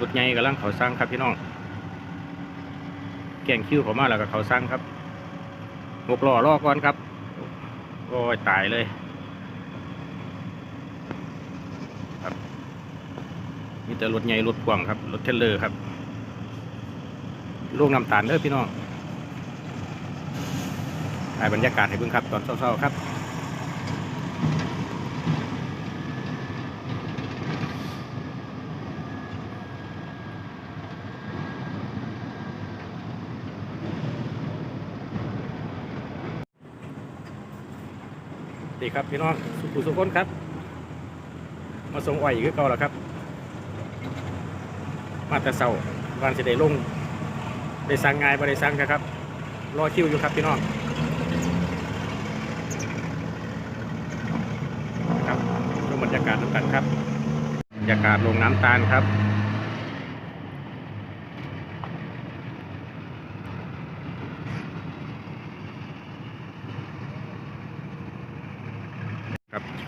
รถใหญ่กำลังเขาสร้างครับพี่น้องแกงคิ้วเขามาแล้วก็เขาสร้างครับหกล้อล้อก่อนครับโอ้ยตายเลยครับมีแต่รถใหญ่รถกว้างครับรถเทเลอร์ครับลูกน้ำตาลเด้อพี่น้องถ่ายบรรยากาศให้เบิ่งครับ ตอนเช้าๆครับ ดีครับพี่น้องสุขุสุขคนครับ มาส่งอ้อยกคือเก่าแล้วครับ มาแต่เศร้าวันจะได้ลงได้สั่งงานบ่ได้สั่งครับ รอคิวอยู่ครับพี่น้องครับชมบรรยากาศน้ำกันครับบรรยากาศลงน้ำตาลครับ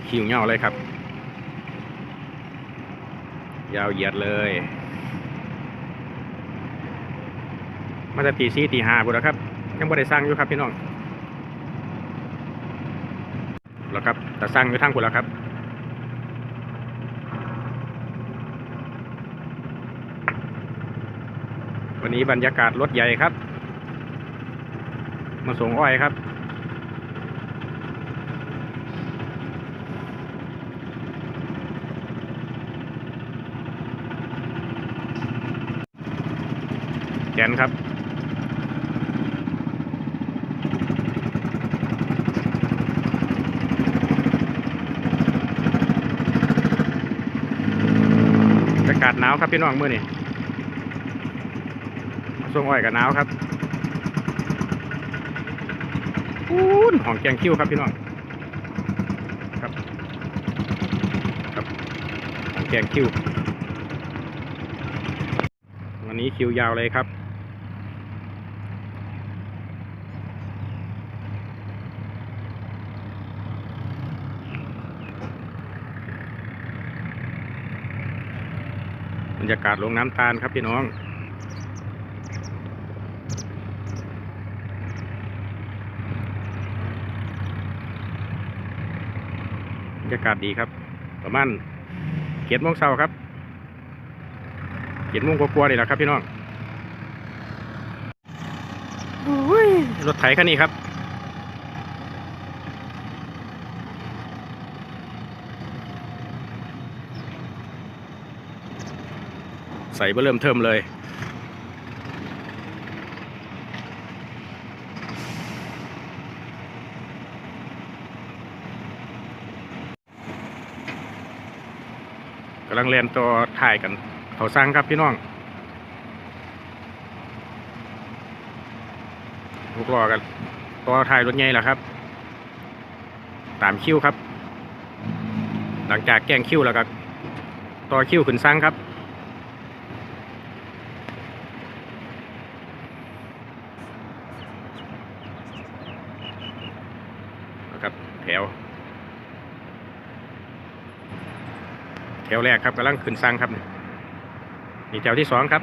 คิวเงาเลยครับ ยาวเหยียดเลย มาจะตีซีตีห้าบุแล้วครับ ยังไม่ได้สร้างอยู่ครับพี่น้องแล้วครับแต่สร้างอยู่ทั้งคุแล้วครับวันนี้บรรยากาศรถใหญ่ครับ มาส่งอ้อยครับ กนครับอากาศหนาวครับพี่น้องมื้อนี้ส่งอ้อยกับหนาวครับอู้นของแกงคิ้วครับพี่น้องครับครับของแกงคิ้ววันนี้คิวยาวเลยครับ บรรยากาศลงน้ำตาลครับพี่น้อง บรรยากาศดีครับ ประมาณเกียรโมงเช้าครับเกียรโมงกลัวาๆนี่แหละครับพี่น้องอุ้ยรถไถคันนี้ครับ ใส่เริ่มเทิมเลย กำลังเรียนตัวถ่ายกันเขาสร้างครับพี่น้องลูกรอกันตัวถ่ายรถใหญ่แหละครับ ตามคิวครับ หลังจากแกงคิวแล้วก็ต่อคิวขึ้นสร้างครับ นะครับ แถว แถวแรกครับกำลังขึ้นสร้างครับนี่แถวที่สองครับ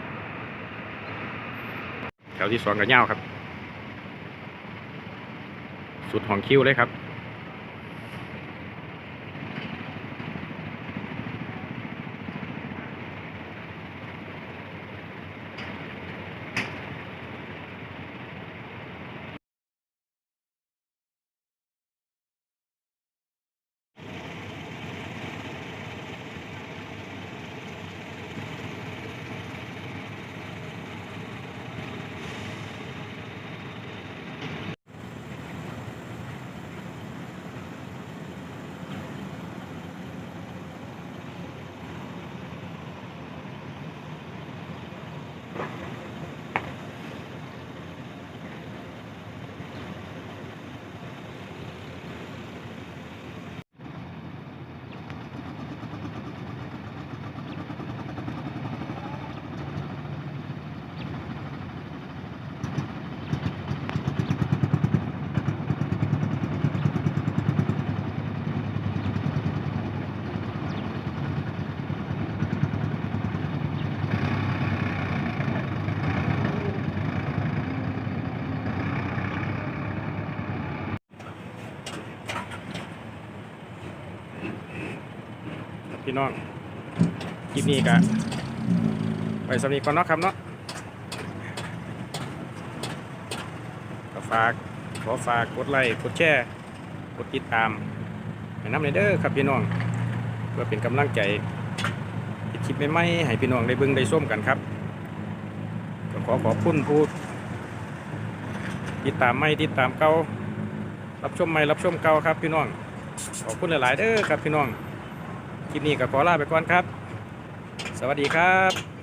แถวที่สองกับเงาวครับ สุดของคิ้วเลยครับ พี่น้องคลิปนี้ก็ไปสำนีก่อนเนาะครับเนาะก็ฝากขอฝากกดไลค์กดแชร์กดติดตามให้น้ำในเด้อครับพี่น้องเพื่อเป็นกำลังใจคลิปใหม่ๆให้พี่น้องได้เบิ่งได้ส้มกันครับก็ขอขอบคุณผู้ติดตามใหม่ติดตามเก่ารับชมใหม่รับชมเก่าครับพี่น้องขอบคุณหลายๆเด้อครับพี่น้อง ลิปนี้ก็ขอลาไปก่อนครับ สวัสดีครับ